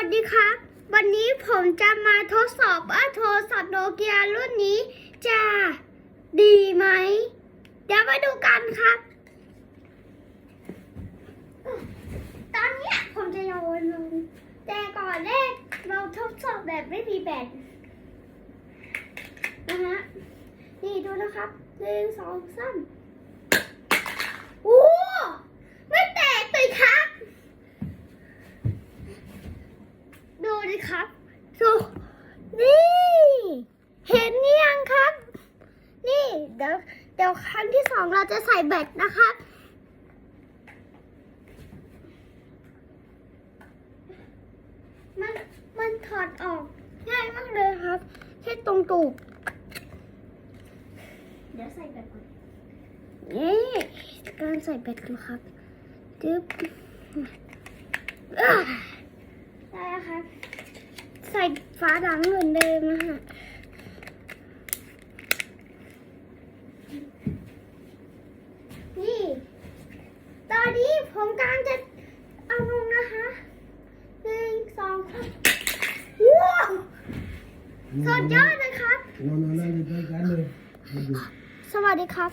วัสดีครับ วันนี้ผมจะมาทดสอบว่าโทรศัพท์โนเกียรุ่นนี้จะดีไหม เดี๋ยวมาดูกันครับ ตอนนี้ผมจะโยนลง แต่ก่อนแรกเราทดสอบแบบไม่มีแบตนะฮะ นี่ดูนะครับหนึ่งสองสามโอ้ไม่แตกเลยครับ ดูดิ ครับดูนี่ เห็นหรือยังครับ นี่เดี๋ยวเดี๋ยวครั้งที่สองเราจะใส่แบตนะครับมันมันถอดออกง่ายมากเลยครับแค่ตรงตูบเดี๋ยวใส่แบตก่อนนี่การใส่แบตดูครับจึ๊บอ่าได้แล้วครับ ใส่ฝาดังเหมือนเดิมนะฮะนี่ ตอนนี้ผมกำลังจะเอาลงนะคะหนึ่งสองสามว้าวสุดยอดเลยครับ นอนนอนได้เลยได้เลยสวัสดีครับ